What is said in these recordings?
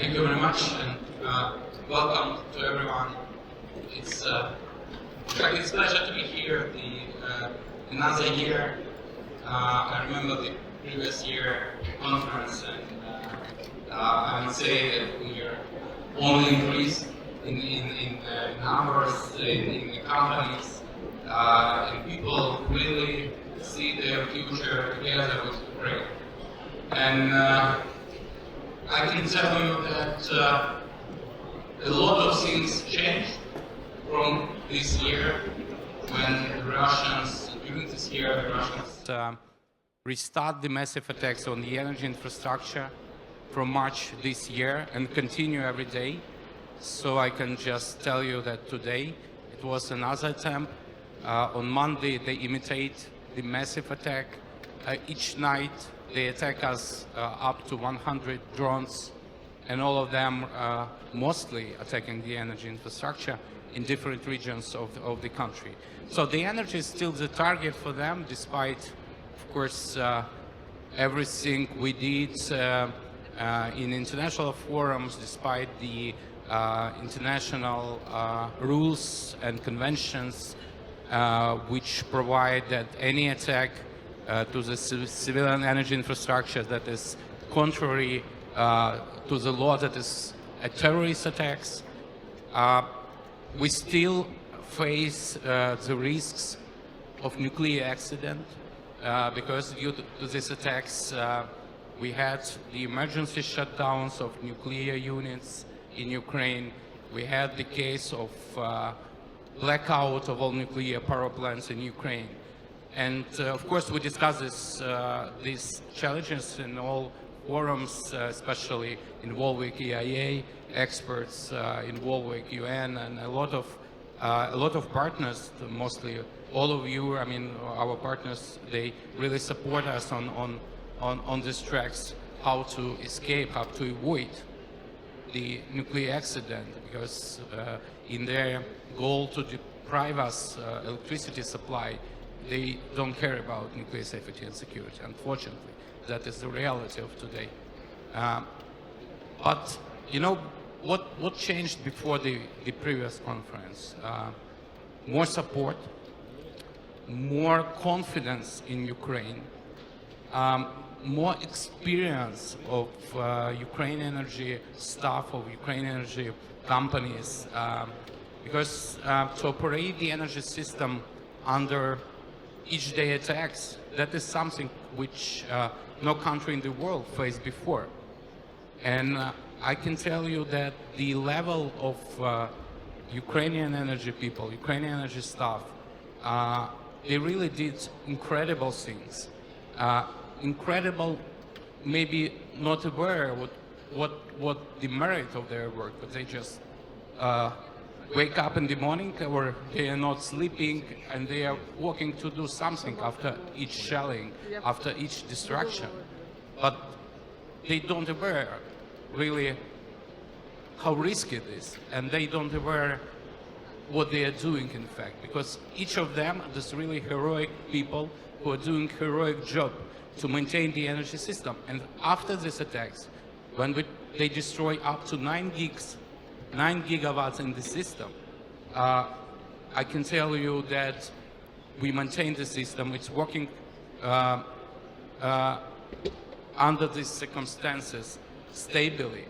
Thank you very much and uh, welcome to everyone. It's uh, it's a pleasure to be here. The uh, another year. Uh, I remember the previous year conference, and uh, uh, I would say that we are only increased in in, in numbers in, in the companies, and people really see their future together with Ukraine. And I can tell you that uh, a lot of things changed from this year when the Russians, during this year, the Russians uh, restart the massive attacks on the energy infrastructure from March this year and continue every day. So I can just tell you that today it was another attempt. Uh, on Monday, they imitate the massive attack. Uh, each night, they attack us uh, up to 100 drones, and all of them uh, mostly attacking the energy infrastructure in different regions of, of the country. So the energy is still the target for them, despite, of course, uh, everything we did uh, uh, in international forums, despite the uh, international rules and conventions which provide that any attack uh, to the civ- civilian energy infrastructure that is contrary uh, to the law that is a terrorist attacks. Uh, we still face uh, the risks of nuclear accident because due to, these attacks we had the emergency shutdowns of nuclear units in Ukraine. We had the case of uh, blackout of all nuclear power plants in Ukraine. And uh, of course, we discuss this, uh, these challenges in all forums, uh, especially involving EIA experts, involving UN, and a lot of a lot of partners, mostly all of you. I mean, our partners, they really support us on on on, on these tracks, how to escape, how to avoid the nuclear accident because uh, in their goal to deprive us uh, electricity supply, they don't care about nuclear safety and security. Unfortunately, that is the reality of today. Um, but you know what? What changed before the, the previous conference? Uh, more support, more confidence in Ukraine, um, more experience of uh, Ukraine energy staff, of Ukraine energy companies, um, because uh, to operate the energy system under each day attacks, that is something which uh, no country in the world faced before. And uh, I can tell you that the level of uh, Ukrainian energy people, Ukrainian energy staff, uh, they really did incredible things. Uh, incredible, maybe not aware what, what, what the merit of their work, but they just uh, wake up in the morning or they are not sleeping and they are working to do something after each shelling, after each destruction. But they don't aware really how risky it is and they don't aware what they are doing in fact because each of them are just really heroic people who are doing heroic job to maintain the energy system and after these attacks when we, they destroy up to 9 gigs 9 gigawatts in the system uh, i can tell you that we maintain the system it's working uh, uh, under these circumstances stably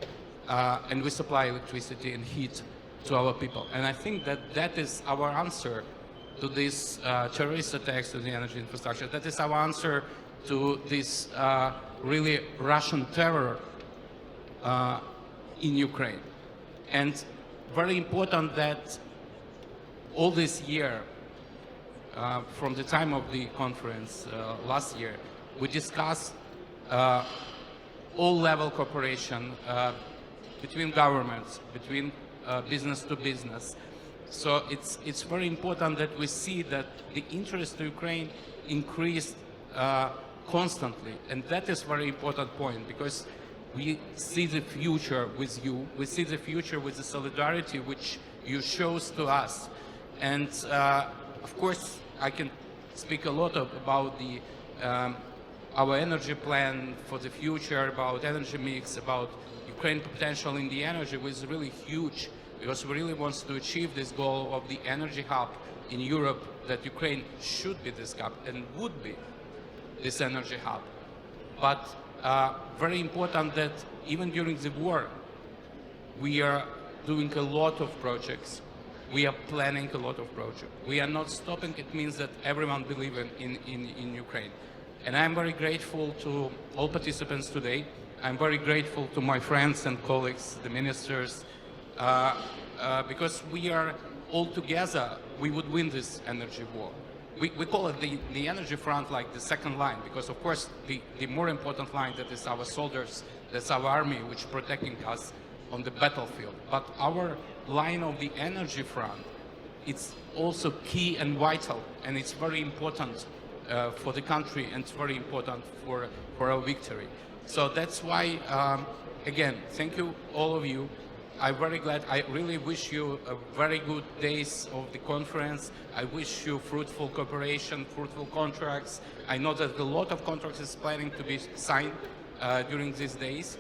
uh, and we supply electricity and heat to our people. And I think that that is our answer to these uh, terrorist attacks to the energy infrastructure. That is our answer to this uh, really Russian terror in Ukraine. And very important that all this year, uh, from the time of the conference uh, last year, we discussed uh, all level cooperation uh, between governments, between uh, business to business. So it's, it's very important that we see that the interest to Ukraine increased uh, constantly. And that is very important point because we see the future with you. We see the future with the solidarity which you shows to us. And uh, of course, I can speak a lot of, about the um, our energy plan for the future, about energy mix, about Ukraine potential in the energy which is really huge because we really wants to achieve this goal of the energy hub in Europe that Ukraine should be this hub and would be this energy hub. But uh, very important that even during the war, we are doing a lot of projects. We are planning a lot of projects. We are not stopping. It means that everyone believes in, in, in, in Ukraine. And I'm very grateful to all participants today. I'm very grateful to my friends and colleagues, the ministers, uh, uh, because we are all together, we would win this energy war. We, we call it the, the energy front like the second line because of course the, the more important line that is our soldiers, that's our army which protecting us on the battlefield. But our line of the energy front, it's also key and vital and it's very important uh, for the country and it's very important for, for our victory. So that's why, um, again, thank you all of you. I'm very glad. I really wish you a very good days of the conference. I wish you fruitful cooperation, fruitful contracts. I know that a lot of contracts is planning to be signed uh, during these days.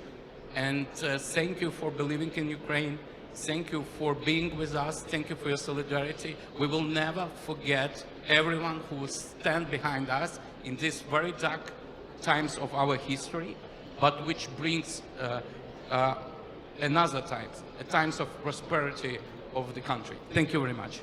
And uh, thank you for believing in Ukraine. Thank you for being with us. Thank you for your solidarity. We will never forget everyone who stand behind us in these very dark times of our history, but which brings uh, uh, another times, a times of prosperity of the country. Thank you very much.